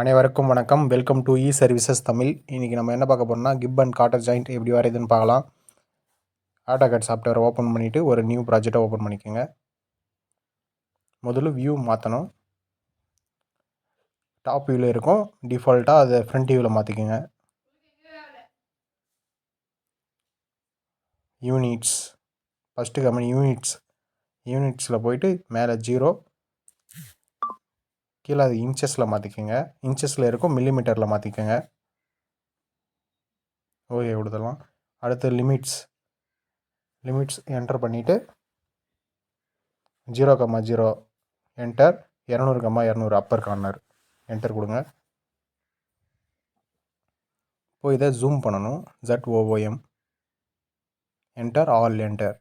அனைவருக்கும் வணக்கம். Welcome to e services Tamil இன்றைக்கி நம்ம என்ன பார்க்க போகிறோம்னா கிப் அண்ட் காட்டர் ஜாயிண்ட் எப்படி வரையுதுன்னு பார்க்கலாம். ஆட்டோகேட் சாஃப்ட்வேர் ஓப்பன் பண்ணிவிட்டு ஒரு நியூ ப்ராஜெக்டை ஓப்பன் பண்ணிக்கோங்க. முதல்ல வியூ மாற்றணும் டாப் வியூவில் இருக்கும். டிஃபால்ட்டாக அதை ஃப்ரண்ட் வியூவில் மாற்றிக்கோங்க யூனிட்ஸ் ஃபஸ்ட்டு கம்பெனி யூனிட்ஸ் யூனிட்ஸில் போயிட்டு மேலே ஜீரோ கீழே அது இன்ச்சஸில் மாற்றிக்கோங்க இன்ச்சஸில் இருக்கும் மில்லிமீட்டரில் மாற்றிக்கோங்க ஓகே கொடுத்துடலாம். அடுத்து லிமிட்ஸ். லிமிட்ஸ் என்டர் பண்ணிவிட்டு ஜீரோ கம்மா ஜீரோ என்டர் இரநூறு கம்மா இரநூறு அப்பர் கார்னர் என்டர் கொடுங்க. இப்போ இதை ஜூம் பண்ணணும். Z OOM enter all enter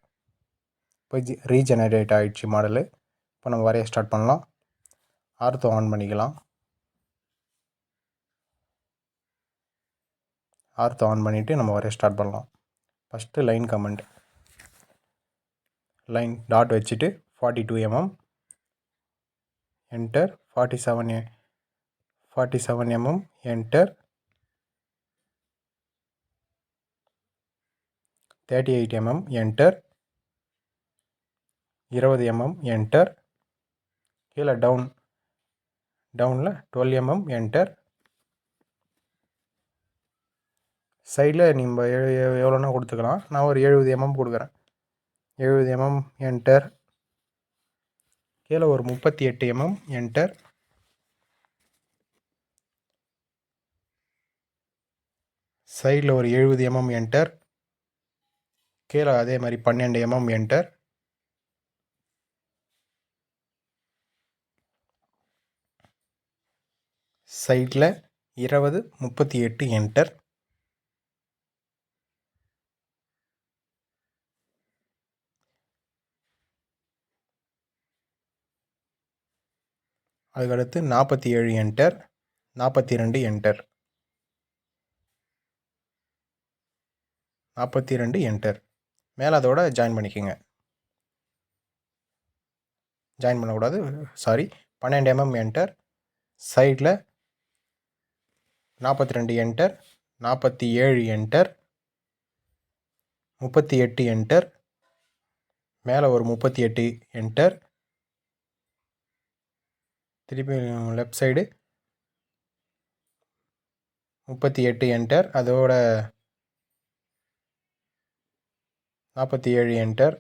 இப்போ ஜி ரீஜெனரேட் ஆகிடுச்சு மாடலு இப்போ நம்ம வரைய ஸ்டார்ட் பண்ணலாம். ஆர்த்தோ ஆன் பண்ணிக்கலாம். ஆர்த்தோ ஆன் பண்ணிவிட்டு நம்ம வரைய ஸ்டார்ட் பண்ணலாம். First line command line dot வச்சுட்டு forty two MM enter forty seven forty seven MM enter thirty eight MM enter இருபது எம்எம் என்டர் கீழே டவுன் டவுனில் டுவெல் எம்எம் என்டர் சைடில் நம்ம எவ்வளோனா கொடுத்துக்கலாம். நான் ஒரு எழுபது எம்எம் கொடுக்குறேன். எழுபது எம்எம் என்டர் கீழே ஒரு முப்பத்தி எட்டு எம்எம் என்டர் சைடில் ஒரு எழுபது எம்எம் என்டர் கீழே அதே மாதிரி பன்னெண்டு எம்எம் என்டர் சைடில் இருபது முப்பத்தி எட்டு என்டர் அதுக்கடுத்து நாற்பத்தி ஏழு என்டர் நாற்பத்தி ரெண்டு என்டர் நாற்பத்தி ரெண்டு என்டர் மேலே அதோட ஜாயின் பண்ணிக்கோங்க. ஜாயின் பண்ணக்கூடாது. சாரி பன்னெண்டு எம்எம் என்டர் சைடில் நாற்பத்தி ரெண்டு என்டர் நாற்பத்தி ஏழு என்டர் முப்பத்தி எட்டு என்டர் மேலே ஒரு முப்பத்தி எட்டு என்டர் திருப்பி லெஃப்ட் சைடு முப்பத்தி எட்டு என்டர் அதோட நாற்பத்தி ஏழு என்டர்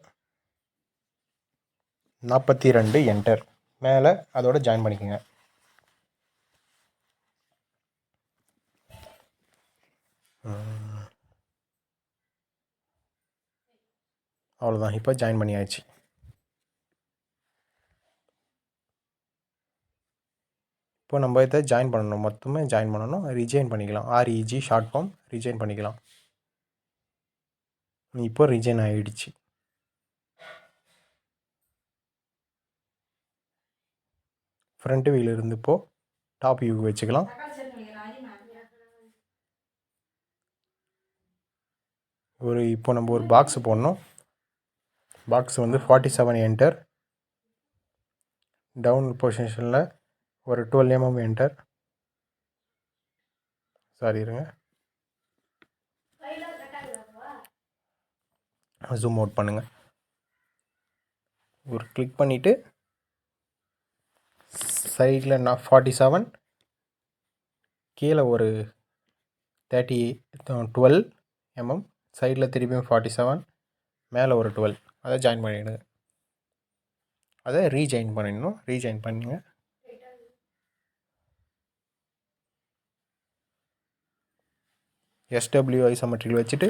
நாற்பத்தி ரெண்டு என்டர் மேலே அதோட ஜாயின் பண்ணிக்கோங்க. அவ்வளோதான் இப்போ ஜாயின் பண்ணியாச்சு. இப்போ நம்ம இதை ஜாயின் பண்ணணும். மொத்தமே ஜாயின் பண்ணணும். ரிஜைன் பண்ணிக்கலாம். ஆர்இஜி ஷார்ட் ஃபார்ம் ரிஜைன் பண்ணிக்கலாம். இப்போ ரிஜைன் ஆகிடுச்சு ஃப்ரண்ட் வீல் இருந்து இப்போது டாப் வியூ வச்சுக்கலாம். ஒரு இப்போ நம்ம ஒரு பாக்ஸ் போடணும். பாக்ஸ் வந்து ஃபார்ட்டி செவன் என்டர் டவுன் பொசிஷனில் ஒரு டுவெல் எம்எம் என்டர் சாரி இருங்க. ஜூம் அவுட் பண்ணுங்கள் ஒரு கிளிக் பண்ணிவிட்டு சைடில் நான் ஃபார்ட்டி செவன் கீழே ஒரு தேர்ட்டி டுவெல் எம்எம் சைடில் திருப்பியும் ஃபார்ட்டி செவன் மேலே ஒரு டுவெல் அதை ஜாயின் பண்ணிவிடுங்க அதை ரீஜாயின் பண்ணிடணும். ரீஜாயின் பண்ணுங்க. எஸ்டபிள்யூஐ ஐசோமெட்ரிக் வச்சுட்டு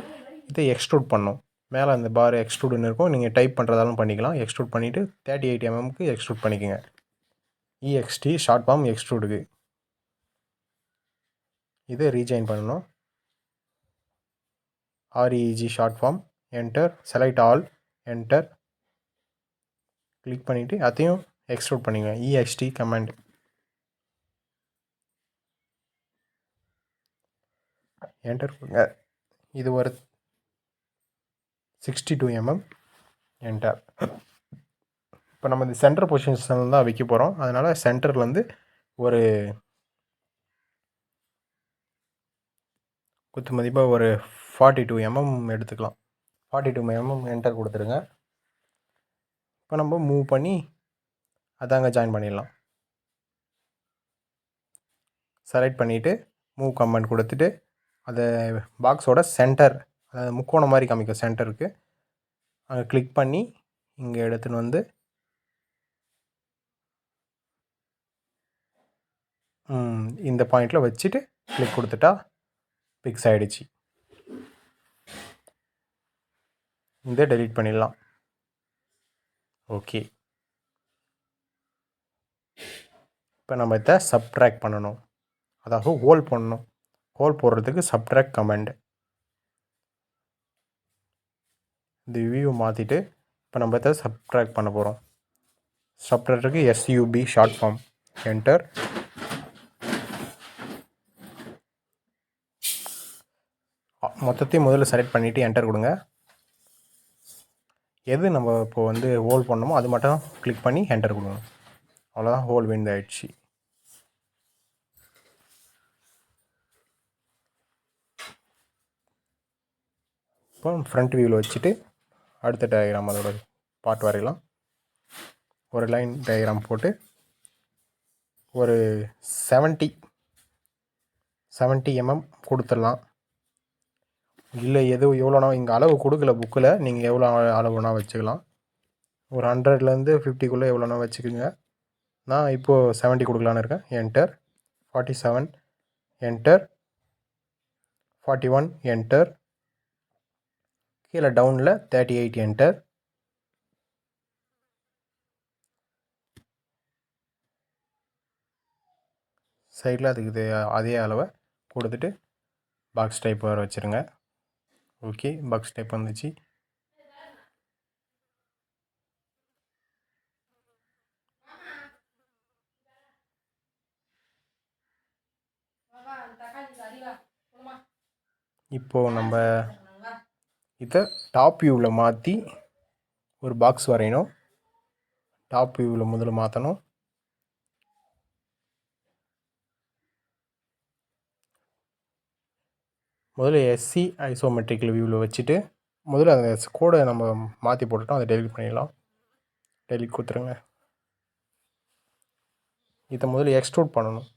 இதை எக்ஸ்ட்ரூட் பண்ணும். மேலே அந்த பார் எக்ஸ்ட்ரூடுன்னு இருக்கும். நீங்கள் டைப் பண்ணுறதாலும் பண்ணிக்கலாம். எக்ஸ்ட்ரூட் பண்ணிவிட்டு தேர்ட்டி எயிட் எம்எம்க்கு எக்ஸ்ட்ரூட் பண்ணிக்கோங்க. இஎக்ஸ்டி ஷார்ட் ஃபார்ம் எக்ஸ்ட்ரூடுக்கு இதை ரீஜாயின் பண்ணணும். R E G short form enter select all enter click பண்ணிவிட்டு அதையும் எக்ஸ்ட்ரூட் பண்ணிங்க இஎக்ஸ்டி கமெண்ட் என்டர் கொடுங்க. இது ஒரு சிக்ஸ்டி டூ எம்எம் என்டர் இப்போ நம்ம இந்த சென்டர் பொசிஷன்ஸில் தான் வைக்க போகிறோம் அதனால் சென்டர்லேருந்து ஒரு குத்து மதிப்பாக ஒரு ஃபார்ட்டி டூ எம்எம் எடுத்துக்கலாம். ஃபார்ட்டி டூ எம்எம் என்டர் கொடுத்துருங்க. இப்போ நம்ம மூவ் பண்ணி அதாங்க ஜாயின் பண்ணிடலாம். செலக்ட் பண்ணிவிட்டு மூவ் கமெண்ட் கொடுத்துட்டு அதை பாக்ஸோட சென்டர் அதாவது முக்கோணம் மாதிரி காமிக்கும் சென்டருக்கு அங்கே கிளிக் பண்ணி இங்கே எடுத்துன்னு வந்து இந்த பாயிண்டில் வச்சுட்டு கிளிக் கொடுத்துட்டா பிக்ஸ் ஆகிடுச்சு இதை டெலீட் பண்ணிடலாம். ஓகே இப்போ நம்ம இதை சப்ட்ராக்ட் பண்ணணும். அதாவது ஹோல் பண்ணணும். ஹோல் போடுறதுக்கு சப்ட்ராக்ட் கமெண்ட் இந்த வியூ மாற்றிட்டு இப்போ நம்ம இதை சப்ட்ராக்ட் பண்ண போகிறோம் சப்ட்ராக்டுக்கு S U B short form enter மொத்தத்தையும் முதல்ல செலக்ட் பண்ணிவிட்டு என்டர் கொடுங்க. எது நம்ம இப்போ வந்து ஹோல் பண்ணணுமோ அது மட்டும் கிளிக் பண்ணி என்டர் கொடுக்கணும். அவ்வளோதான் ஹோல் விண்ட் ஆயிடுச்சு. இப்போ ஃப்ரண்ட் வியூவில் வச்சுட்டு அடுத்த டயக்ராம் அதோட பார்ட் வரையலாம். ஒரு லைன் டயக்ராம் போட்டு ஒரு 70 70 எம்எம் கொடுத்துடலாம். இல்லை எது எவ்வளோனா இங்கே அளவு கொடுக்கல புக்கில் நீங்கள் எவ்வளோ அளவுனா வச்சுக்கலாம். ஒரு ஹண்ட்ரட்லேருந்து ஃபிஃப்டிக்குள்ளே எவ்வளோனா வச்சுக்கோங்க. நான் இப்போது 70 கொடுக்கலான்னு இருக்கேன். Enter forty seven enter forty one enter கீழே டவுனில் தேர்ட்டி எயிட் என்டர் சைடில் அதுக்கு இது அதே அளவை கொடுத்துட்டு பாக்ஸ் டைப் வர வச்சுருங்க. ஓகே பாக்ஸ் டைப் வந்துச்சு. இப்போது நம்ம இதை டாப் வியூவில் மாற்றி ஒரு பாக்ஸ் வரையணும். டாப் வியூவில் முதல்ல மாற்றணும் முதல்ல எஸ்சி ஐசோமெட்ரிக்கல் வியூவில் வச்சுட்டு முதல்ல அந்த கோடை நம்ம மாற்றி போட்டுட்டோம் அதை டெலிட் பண்ணிடலாம். டெலிட் கொடுத்துருங்க. இதை முதல்ல எக்ஸ்ட்ரூட் பண்ணணும்.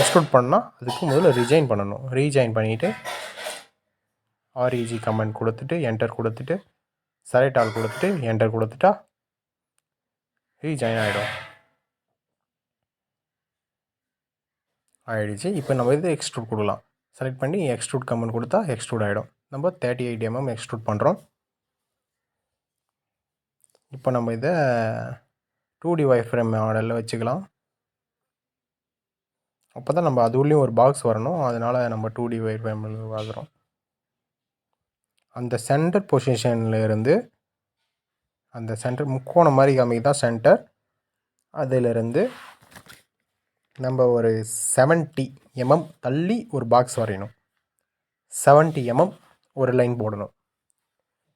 எக்ஸ்ட்ரூட் பண்ணால் அதுக்கு முதல்ல ரிஜைன் பண்ணணும். ரீஜாயின் பண்ணிவிட்டு ஆர்இஜி கமெண்ட் கொடுத்துட்டு என்டர் கொடுத்துட்டு செலக்ட் ஆல் கொடுத்துட்டு என்டர் கொடுத்துட்டா ரீஜாயின் ஆகிடும் ஆயிடுச்சு. இப்போ நம்ம இது எக்ஸ்ட்ரூட் கொடுக்கலாம். செலக்ட் பண்ணி எக்ஸ்ட்ரூட் கமெண்ட் கொடுத்தா எக்ஸ்ட்ரூட் ஆகிடும் நம்ம தேர்ட்டி எயிட் எம்எம் எக்ஸ்ட்ரூட் பண்ணுறோம் இப்போ நம்ம இதை டூ டி ஒய் மாடலில் வச்சுக்கலாம். அப்போ தான் நம்ம அது உள்ளேயும் ஒரு பாக்ஸ் வரணும். அதனால் நம்ம டூ டி ஒய் ஃப்ரேமில் வாங்குகிறோம் அந்த சென்டர் பொசிஷனில் இருந்து அந்த சென்டர் முக்கோணம் மாதிரி காமிக்கு தான் சென்டர் அதிலிருந்து நம்ம ஒரு 70 எம்எம் தள்ளி ஒரு பாக்ஸ் வரையணும். 70 எம்எம் ஒரு லைன் போடணும்.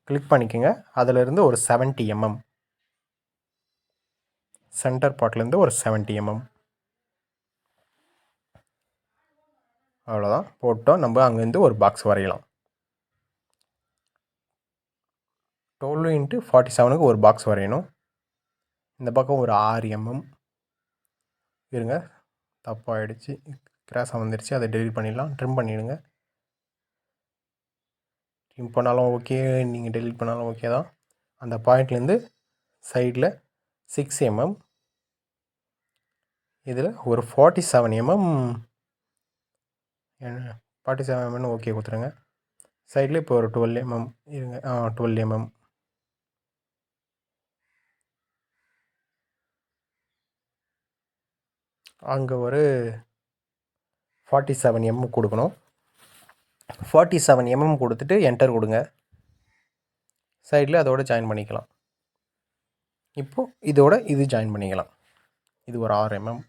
கிளிக் பண்ணிக்கோங்க. அதிலிருந்து ஒரு 70 எம்எம் சென்டர் பார்ட்லேருந்து ஒரு 70 எம்எம் அவ்வளோதான் போட்டோம். நம்ம அங்கேருந்து ஒரு பாக்ஸ் வரையலாம். டுவெல் இன்ட்டு ஃபார்ட்டி செவனுக்கு ஒரு பாக்ஸ் வரையணும். இந்த பக்கம் ஒரு ஆறு எம்எம் இருங்க. தப்பாகிடுச்சு கிராஸாக வந்துடுச்சு அதை டெலிட் பண்ணிடலாம். ட்ரிம் பண்ணிவிடுங்க ட்ரிம் பண்ணாலும் ஓகே நீங்கள் டெலிட் பண்ணாலும் ஓகே தான். அந்த பாயிண்ட்லேருந்து சைடில் சிக்ஸ் எம்எம் இதில் ஒரு forty seven MM forty seven எம்எம்னு ஓகே கொடுத்துருங்க. சைடில் இப்போ ஒரு டுவெல் எம்எம் இருங்க. ஆ டுவெல் எம்எம் அங்கே ஒரு ஃபார்ட்டி செவன் எம்எம் கொடுக்கணும். ஃபார்ட்டி செவன் எம்எம் கொடுத்துட்டு என்டர் கொடுங்க. சைடில் அதோட ஜாயின் பண்ணிக்கலாம். இப்போது இதோட இது ஜாயின் பண்ணிக்கலாம். இது ஒரு ஆறு எம்எம்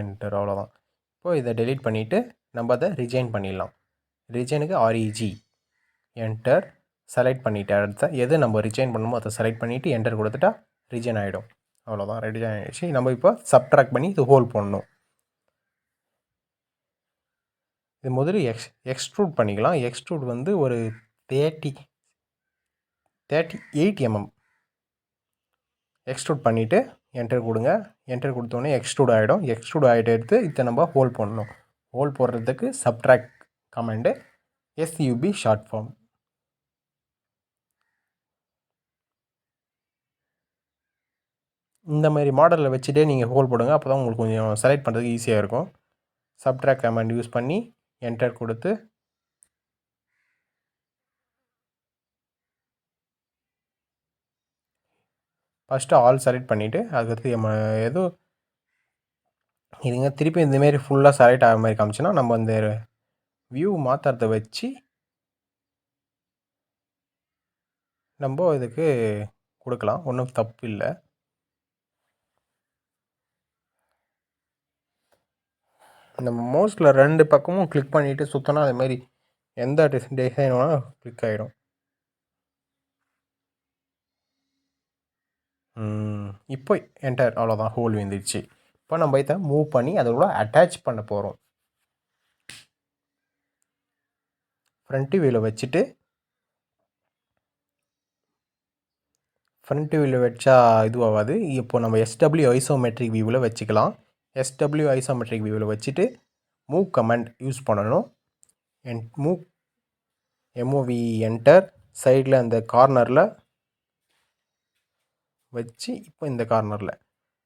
என்டர் அவ்வளோதான் இப்போது இதை டெலீட் பண்ணிவிட்டு நம்ம அதை ரிஜைன் பண்ணிடலாம். ரிஜைனுக்கு ஆர்இஜி என்டர் செலக்ட் பண்ணிவிட்டு அடுத்த எது நம்ம ரிஜைன் பண்ணணுமோ அதை செலக்ட் பண்ணிவிட்டு என்டர் கொடுத்துட்டா ரிஜைன் ஆகிடும் அவ்வளோதான் ரெடி ஆகிடுச்சு நம்ம இப்போ சப்ட்ராக்ட் பண்ணி இது ஹோல் பண்ணணும் இது முதல்ல எக்ஸ் எக்ஸ்ட்ரூட் பண்ணிக்கலாம். எக்ஸ்ட்ரூட் வந்து ஒரு thirty thirty eight MM extrude பண்ணிவிட்டு என்டர் கொடுங்க. என்டர் கொடுத்தோடனே எக்ஸ்ட்ரூட் ஆகிடும் எக்ஸ்ட்ரூட் ஆகிட்டு எடுத்து இதை நம்ம ஹோல் பண்ணணும் ஹோல் போடுறதுக்கு subtract command S U B short form இந்த மாதிரி மாடலில் வச்சுட்டே நீங்கள் ஹோல் போடுங்க. அப்போ தான் உங்களுக்கு கொஞ்சம் செலக்ட் பண்ணுறதுக்கு ஈஸியாக இருக்கும். சப்ட்ராக் கமெண்ட் யூஸ் பண்ணி என்டர் கொடுத்து ஃபஸ்ட்டு ஆல் செலக்ட் பண்ணிவிட்டு அதுக்கடுத்து நம்ம ஏதோ இதுங்க திருப்பி இந்தமாரி ஃபுல்லாக செலக்ட் ஆகிற மாதிரி காமிச்சுன்னா நம்ம இந்த வியூ மாற்றுறத வச்சு நம்ம இதுக்கு கொடுக்கலாம். ஒன்றும் தப்பு இல்லை. அந்த மோஸ்ட்டில் ரெண்டு பக்கமும் கிளிக் பண்ணிவிட்டு சுற்றினா அதுமாரி எந்த டிஸ் டிசைன் வேணால் கிளிக் ஆகிடும் இப்போ என்டர் அவ்வளோதான் ஹோல் வந்துடுச்சு இப்போ நம்ம இதை மூவ் பண்ணி அதோட அட்டாச் பண்ண போகிறோம் ஃப்ரண்ட் வியூவில் வச்சுட்டு ஃப்ரண்ட் வியூவில் வச்சா இதுவாகாது. இப்போ நம்ம எஸ்டபிள்யூ ஐசோமெட்ரிக் வியூவில் வச்சுக்கலாம். எஸ்டபிள்யூ ஐசோமெட்ரிக் வியூவில் வச்சுட்டு மூவ் கமெண்ட் யூஸ் பண்ணணும். என் மூவ் எம்ஓவி என்டர் சைடில் அந்த கார்னரில் வச்சு இப்போ இந்த கார்னரில்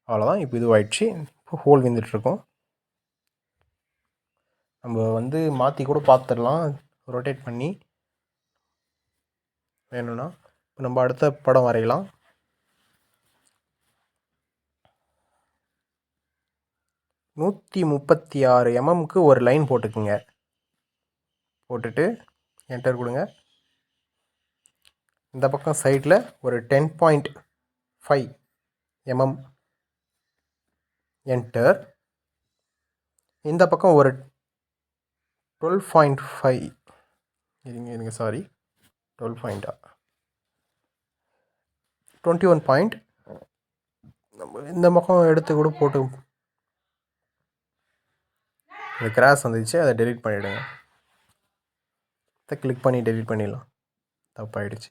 அவ்வளோதான் இப்போ இதுவாகிடுச்சு இப்போ ஹோல் விழுந்துட்டுருக்கோம். நம்ம வந்து மாற்றி கூட பார்த்துடலாம் ரொட்டேட் பண்ணி வேணும்னா இப்போ நம்ம அடுத்த படம் வரையலாம். நூற்றி முப்பத்தி ஆறு எம்எம்க்கு ஒரு லைன் போட்டுக்குங்க. போட்டுட்டு என்டர் கொடுங்க. இந்த பக்கம் சைடில் ஒரு ten point five MM enter இந்த பக்கம் ஒரு டுவெல் பாயிண்ட் ஃபைவ் இருங்க இருங்க சாரி டுவெல் பாயிண்டா டுவெண்ட்டி ஒன் பாயிண்ட் நம்ம இந்த பக்கம் எடுத்து கூட போட்டு இந்த கிராஸ் வந்துச்சு அதை டெலிட் பண்ணிவிடுங்க இதை கிளிக் பண்ணி டெலிட் பண்ணிடலாம். தப்பாயிடுச்சு.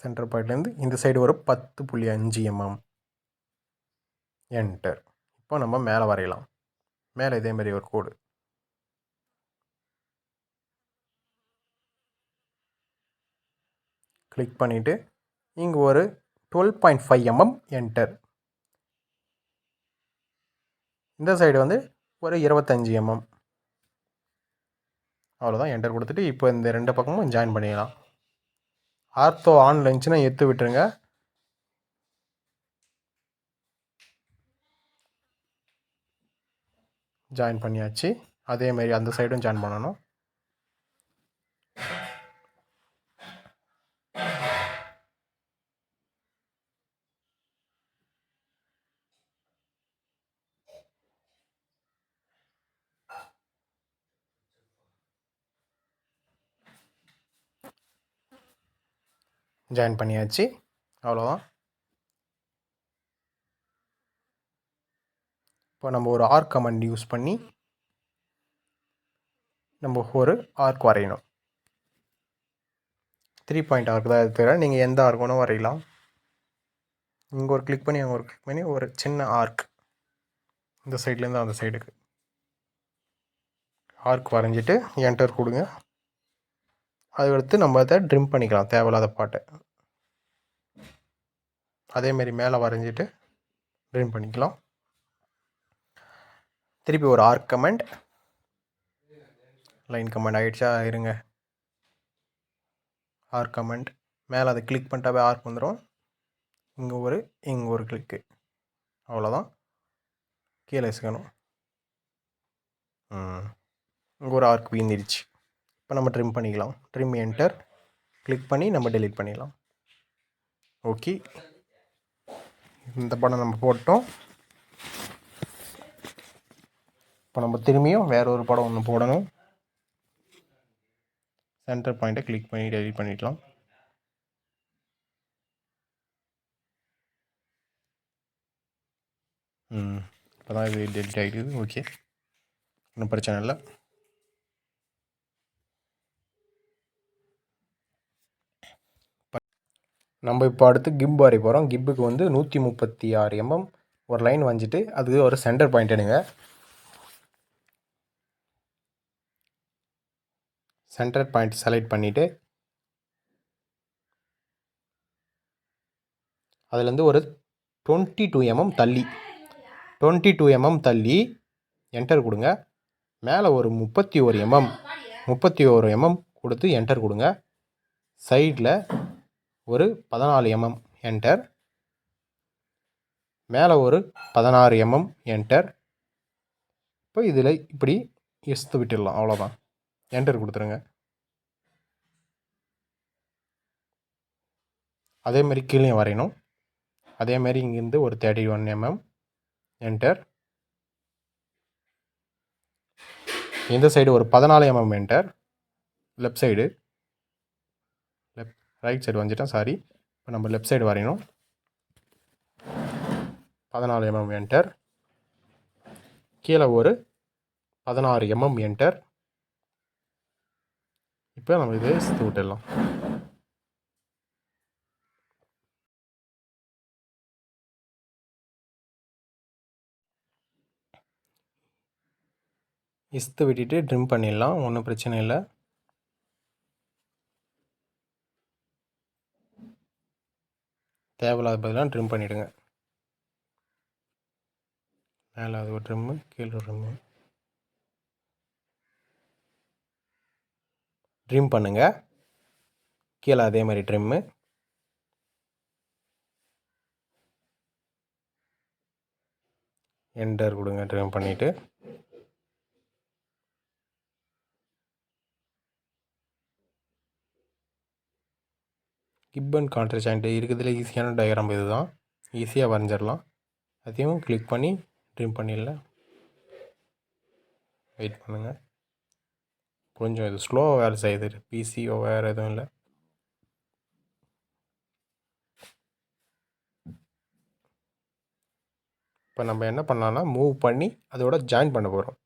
சென்டர் பாயிண்ட்லேருந்து இந்த சைடு ஒரு பத்து புள்ளி அஞ்சு எம்எம் என்டர் இப்போ நம்ம மேலே வரையலாம். மேலே இதேமாரி ஒரு கோடு கிளிக் பண்ணிவிட்டு இங்கே ஒரு twelve point five MM enter இந்த சைடு வந்து ஒரு இருபத்தஞ்சி எம்எம் அவ்வளோதான் என்டர் கொடுத்துட்டு இப்போ இந்த ரெண்டு பக்கமும் ஜாயின் பண்ணிக்கலாம் ஆர்த்தோ ஆன் லஞ்சுன்னா எடுத்து விட்டுருங்க. ஜாயின் பண்ணியாச்சு. அதேமாரி அந்த சைடும் ஜாயின் பண்ணணும். ஜாயின் பண்ணியாச்சு. அவ்வளோதான் இப்போ நம்ம ஒரு ஆர்க் கமெண்ட் யூஸ் பண்ணி நம்ம ஒரு ஆர்க் வரையணும். த்ரீ பாயிண்ட் ஆர்க் தான் இது தவிர நீங்கள் எந்த ஆர்க் வேணும் வரையலாம். இங்கே ஒரு கிளிக் பண்ணி அங்கே ஒரு கிளிக் பண்ணி ஒரு சின்ன ஆர்க் இந்த சைட்லேருந்து அந்த சைடுக்கு ஆர்க் வரைஞ்சிட்டு என்டர் கொடுங்க. அதுக்கடுத்து நம்ம அதை ட்ரிம் பண்ணிக்கலாம் தேவையில்லாத பாட்டை. அதேமாரி மேலே வரைஞ்சிட்டு ட்ரிம் பண்ணிக்கலாம். திருப்பி ஒரு ஆர்க் கமெண்ட் லைன் கமெண்ட் ஆகிடுச்சா இருங்க. ஆர்க் கமெண்ட் மேலே அதை கிளிக் பண்ணிட்டாவே ஆர்க் வந்துடும் இங்கே ஒரு இங்கே ஒரு கிளிக்கு அவ்வளோதான் கீழே வச்சுக்கணும் இங்கே ஒரு ஆர்க் வீந்துடுச்சு இப்போ நம்ம ட்ரிம் பண்ணிக்கலாம். ட்ரிம் என்டர் கிளிக் பண்ணி நம்ம டெலிட் பண்ணிடலாம். ஓகே இந்த படம் நம்ம போட்டோம். இப்போ நம்ம திரும்பியும் வேற ஒரு படம் ஒன்று போடணும். சென்டர் பாயிண்ட்டை கிளிக் பண்ணி டெலிட் பண்ணிக்கலாம். இப்போ தான் இது டெலிட் ஆகிடுது ஓகே ஒன்றும் பிரச்சனை இல்லை. நம்ம இப்போ அடுத்து கிப் வரைய போகிறோம் கிப்புக்கு வந்து நூற்றி முப்பத்தி ஆறு எம்எம் ஒரு லைன் வஞ்சிட்டு அதுக்கு ஒரு சென்டர் பாயிண்ட் எடுங்க. சென்டர் பாயிண்ட் செலக்ட் பண்ணிவிட்டு அதுலேருந்து ஒரு டுவெண்ட்டி டூ எம்எம் தள்ளி. டுவெண்ட்டி டூ எம்எம் தள்ளி என்டர் கொடுங்க. மேலே ஒரு முப்பத்தி ஒரு எம்எம் முப்பத்தி ஒரு எம்எம் கொடுத்து என்டர் கொடுங்க. சைடில் ஒரு பதினாலு எம்எம் என்டர் மேலே ஒரு பதினாறு எம்எம் என்டர் இப்போ இதில் இப்படி எஸ்த்து விட்டுடலாம் அவ்வளோதான் என்டர் கொடுத்துருங்க. அதே மாதிரி கீழே வரையணும். அதேமாரி இங்கேருந்து ஒரு தேர்ட்டி ஒன் எம்எம் என்டர் இந்த சைடு ஒரு பதினாலு MM enter left side right side வந்துட்டேன் சாரி இப்போ நம்ம லெஃப்ட் சைடு வரையணும். பதினாலு எம்எம் என்டர் கீழே ஒரு பதினாறு எம்எம் என்டர் இப்போ நம்ம இதை சுற்றி விட்டுடலாம். இஸ்து விட்டுட்டு ட்ரிம் பண்ணிடலாம் ஒன்றும் பிரச்சனை இல்லை. தேவையில்லாத பதிலாக ட்ரிம் பண்ணிவிடுங்க மேலே அது ஒரு ட்ரிம்மு கீழே ஒரு ட்ரிம்மு ட்ரிம் பண்ணுங்கள் கீழே அதே மாதிரி ட்ரிம்மு என்டர் கொடுங்க ட்ரிம் பண்ணிவிட்டு கிப்பன் கான்ட்ரு ஜாயிண்ட் இருக்கிறதுல ஈஸியான டயக்ராம் இது தான் ஈஸியாக வரைஞ்சிடலாம் அதையும் கிளிக் பண்ணி ட்ரிம் பண்ணிடலாம் வெயிட் பண்ணுங்கள் கொஞ்சம் இது ஸ்லோவாக வேலை செய்யுது பிசியோ வேறு எதுவும் இல்லை. இப்போ நம்ம என்ன பண்ணலாம்னா மூவ் பண்ணி அதோட ஜாயின் பண்ண போகிறோம்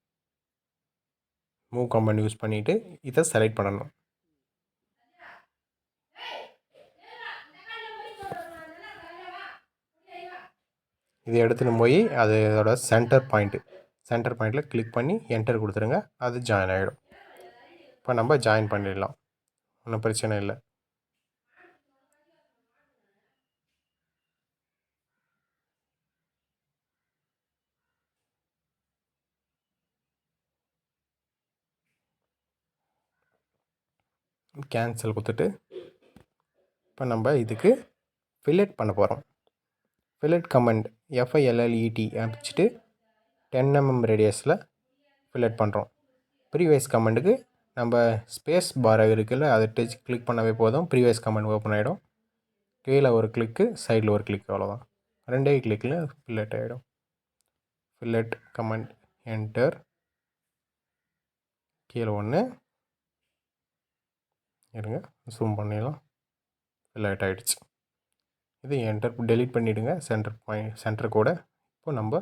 மூவ் கம்பன் யூஸ் பண்ணிவிட்டு இதை செலக்ட் பண்ணணும். இதை எடுத்துகிட்டு போய் அது இதோட சென்டர் பாயிண்ட்டு சென்டர் பாயிண்ட்டில் கிளிக் பண்ணி என்டர் கொடுத்துருங்க. அது ஜாயின் ஆகிடும் இப்போ நம்ம ஜாயின் பண்ணிடலாம். ஒன்றும் பிரச்சனை இல்லை. கேன்சல் கொடுத்துட்டு இப்போ நம்ம இதுக்கு ஃபில்லட் பண்ண போகிறோம் fillet command F I L L E T அமைச்சிட்டு ten MM ரேடியஸில் ஃபில்லட் பண்ணுறோம் ப்ரீவியஸ் கமெண்ட்டுக்கு நம்ம ஸ்பேஸ் பார் இருக்குல்ல அதை டச் கிளிக் பண்ணவே போதும். ப்ரீவியஸ் கமெண்ட் ஓப்பன் ஆகிடும் கீழே ஒரு கிளிக்கு சைடில் ஒரு கிளிக் அவ்வளோதான் ரெண்டே கிளிக்கில் ஃபில்லட் ஆகிடும் ஃபில்லட் கமெண்ட் என்டர் கீழே ஒன்று இருங்க ஜூம் பண்ணிடலாம். ஃபில்லட் ஆகிடுச்சு இது என்டர் டெலிட் பண்ணிவிடுங்க சென்டர் பாயிண்ட் சென்டர் கூட இப்போ நம்ம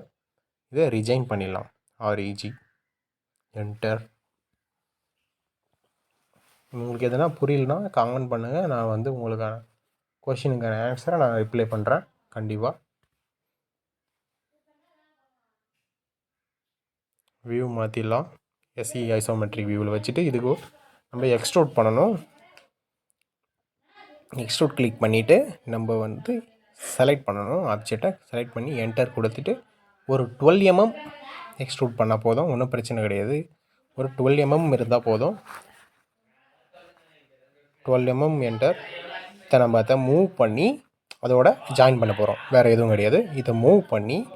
இதை ரிஜைன் பண்ணிடலாம். ஆர்இஜி என்டர் உங்களுக்கு எதனா புரியலனா கமெண்ட் பண்ணுங்கள் நான் வந்து உங்களுக்கான கொஷினுக்கான ஆன்சரை நான் ரிப்ளை பண்ணுறேன் கண்டிப்பாக வியூ மாற்றிடலாம் எஸ்இ ஐசோமெட்ரிக் வியூவில் வச்சுட்டு இதுக்கு நம்ம எக்ஸ்ட்ரோட் பண்ணணும். எக்ஸ்ட்ரூட் கிளிக் பண்ணிவிட்டு நம்ம வந்து செலக்ட் பண்ணணும். ஆப்ஜெக்டை செலக்ட் பண்ணி என்டர் கொடுத்துட்டு ஒரு டுவெல் எம்எம் எக்ஸ்ட்ரூட் பண்ணால் போதும். ஒன்றும் பிரச்சனை கிடையாது. ஒரு டுவெல் எம்எம் இருந்தால் போதும். டுவெல் எம்எம் என்டர் இதை நம்ம அதை மூவ் பண்ணி அதோட ஜாயின் பண்ண போகிறோம் வேறு எதுவும் கிடையாது. இதை மூவ் பண்ணி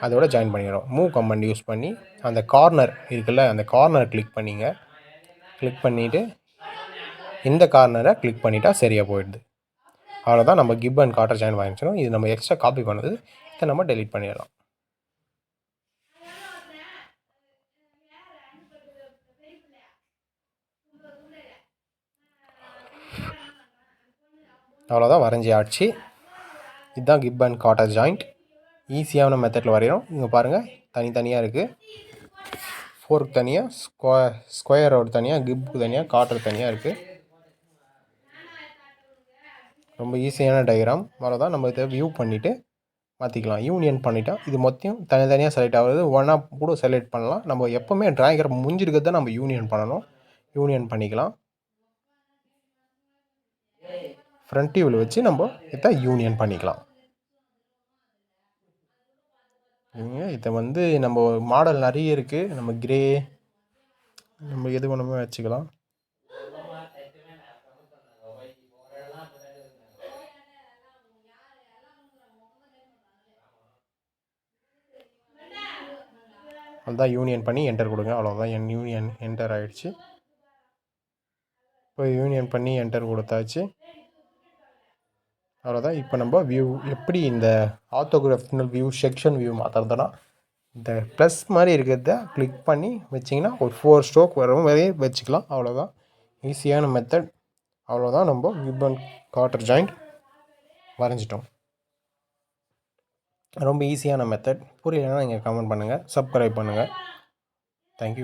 அதோட ஜாயின் பண்ணிடுறோம். மூவ் கமெண்ட் யூஸ் பண்ணி அந்த கார்னர் இருக்குல்ல அந்த கார்னர் கிளிக் பண்ணிங்க. கிளிக் பண்ணிவிட்டு இந்த கார்னரை கிளிக் பண்ணிட்டா சரியாக போயிடுது. அவ்வளோதான் நம்ம கிப் அண்ட் காட்டர் ஜாயின் வாங்கிச்சிடும் இது நம்ம எக்ஸ்ட்ரா காப்பி பண்ணது. இதை நம்ம டெலிட் பண்ணிடலாம். அவ்வளோதான் வரைஞ்சி ஆட்சி இதுதான் கிப் அண்ட் காட்டர் ஜாயிண்ட் ஈஸியான மெத்தடில் வரைகிறோம். இங்கே பாருங்கள் தனித்தனியாக இருக்குது ஃபோர்க் தனியாக ஸ்கொ ஸ்கொயரோட தனியாக கிப்புக்கு தனியாக காட்டர் தனியாக இருக்குது ரொம்ப ஈஸியான டயக்ராம் அவ்வளோதான் நம்ம இதை வியூ பண்ணிவிட்டு மாற்றிக்கலாம் யூனியன் பண்ணிட்டா இது மொத்தம் தனித்தனியாக செலக்ட் ஆகுது. ஒன்றா கூட செலக்ட் பண்ணலாம். நம்ம எப்போவுமே டிராயிங்கர் முடிஞ்சிருக்கிறது தான் நம்ம யூனியன் பண்ணணும். யூனியன் பண்ணிக்கலாம். ஃப்ரண்ட் டியூவில் வச்சு நம்ம இதை யூனியன் பண்ணிக்கலாம். இதை வந்து நம்ம மாடல் நிறைய இருக்குது நம்ம கிரே நம்ம எது வேணுமோ வச்சுக்கலாம். அதுதான் யூனியன் பண்ணி என்டர் கொடுங்க. அவ்வளோதான் என் யூனியன் என்டர் ஆகிடுச்சு இப்போ யூனியன் பண்ணி என்டர் கொடுத்தாச்சு. அவ்வளோதான் இப்போ நம்ம வியூ எப்படி இந்த ஆர்த்தோகிராஃபினல் வியூ செக்ஷன் வியூ மாற்றுறதுனா இந்த ப்ளஸ் மாதிரி இருக்கிறத கிளிக் பண்ணி வச்சிங்கன்னா ஒரு ஃபோர் ஸ்ட்ரோக் வரும் வரையே வச்சுக்கலாம். அவ்வளோதான் ஈஸியான மெத்தட் அவ்வளோதான் நம்ம கிப்பன் காட்டர் ஜாயிண்ட் வரைஞ்சிட்டோம். ரொம்ப ஈஸியான மெத்தட் புரியலைன்னா நீங்கள் கமெண்ட் பண்ணுங்கள் சப்ஸ்கிரைப் பண்ணுங்கள் தேங்க்யூ